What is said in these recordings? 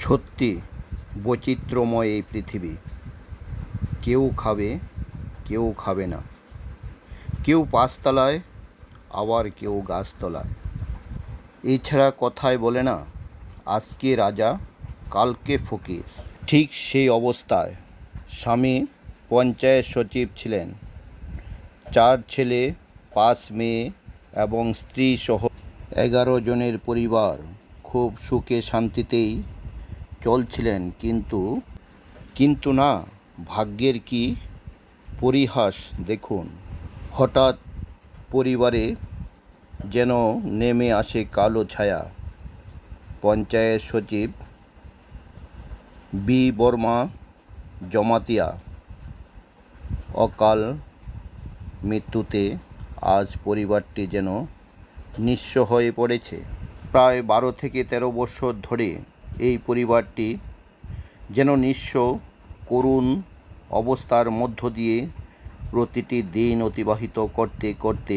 সত্যি বৈচিত্র্যময় এই পৃথিবী। কেউ খাবে কেউ খাবে না। কেউ পাঁচতলায়, আবার কেউ গাছতলায়। এছাড়া কথায় বলে না, আজকে রাজা, কালকে ফকির। ঠিক সেই অবস্থায় স্বামী পঞ্চায়েত সচিব ছিলেন। চার ছেলে, পাঁচ মেয়ে এবং স্ত্রী সহ এগারো জনের পরিবার খুব সুখে শান্তিতেই চলছিলেন, কিন্তু কিন্তু না, ভাগ্যের কি পরিহাস দেখুন। হঠাৎ পরিবারে যেন নেমে আসে কালো ছায়া। পঞ্চায়েত সচিব বি. বর্মা জমাতিয়া, অকাল মৃত্যুতে আজ পরিবারটি যেন নিঃস্ব হয়ে পড়েছে। প্রায় বারো থেকে তেরো বছর ধরে এই পরিবারটি যেন নিঃস্ব, করুণ অবস্থার মধ্য দিয়ে প্রতিটি দিন অতিবাহিত করতে করতে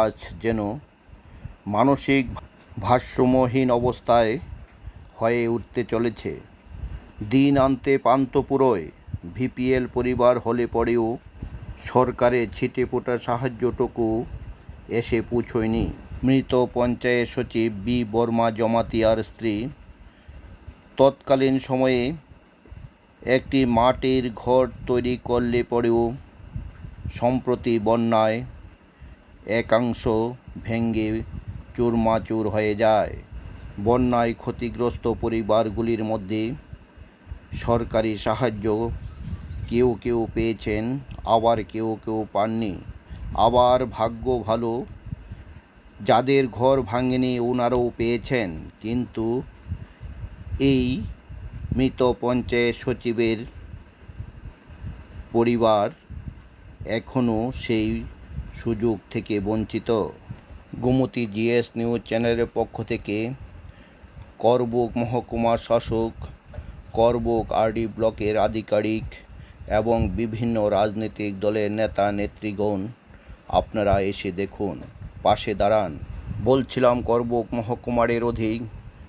আজ যেন মানসিক ভারসাম্যহীন অবস্থায় হয়ে উঠতে চলেছে। দিন আনতে পান্তপুরোয় ভিপিএল পরিবার হলে পরেও সরকারের ছিটে ফোটা সাহায্যটুকু এসে পৌঁছয়নি। মৃত পঞ্চায়েত সচিব বি বর্মা জমাতিয়ার স্ত্রী তৎকালীন সময়ে একটি মাটির ঘর তৈরি করলে পরেও সম্প্রতি বন্যায় একাংশ ভেঙে চুরমাচুর হয়ে যায়। বন্যায় ক্ষতিগ্রস্ত পরিবারগুলির মধ্যে সরকারি সাহায্য কেউ কেউ পেয়েছেন, আবার কেউ কেউ পাননি। আবার ভাগ্য ভালো, যাদের ঘর ভাঙেনি ওনারাও পেয়েছেন। কিন্তু এই মৃত পঞ্চায়েত সচিবের পরিবার এখনও সেই সুযোগ থেকে বঞ্চিত। গোমতী জিএস নিউজ চ্যানেলের পক্ষ থেকে করবুক মহকুমার শাসক, করবুক আরডি ব্লকের আধিকারিক এবং বিভিন্ন রাজনৈতিক দলের নেতা নেতৃগণ আপনারা এসে দেখুন, পাশে দাঁড়ান। বলছিলাম, করবুক মহকুমারের অধীন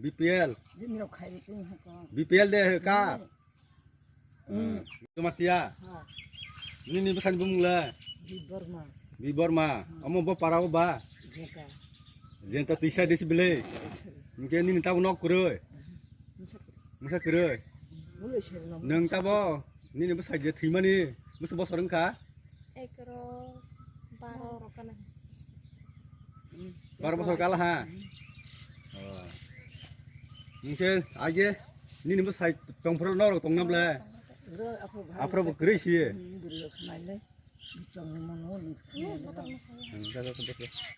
BPL. BPL deh kak. Cuma hmm. ya, Ini nih pesan ibu mula. Biborma. Biborma. Kamu bawa parau ba. Jenta. Jenta tisa di sebeli. Mungkin ini tahu nok kuroi. Masa kuroi. Neng tabo. Ini nih pesan jadi terima nih. Masa bos orang kak. Ekro. Baru rokanan. Baru pasal kalah ha. Hmm. Oh. Neng tahu. Ini nih pesan jadi terima nih. Masa bos orang kah? ekro baro rokana Baru masuk kalah ha. Oh. Mungkin aja ini nih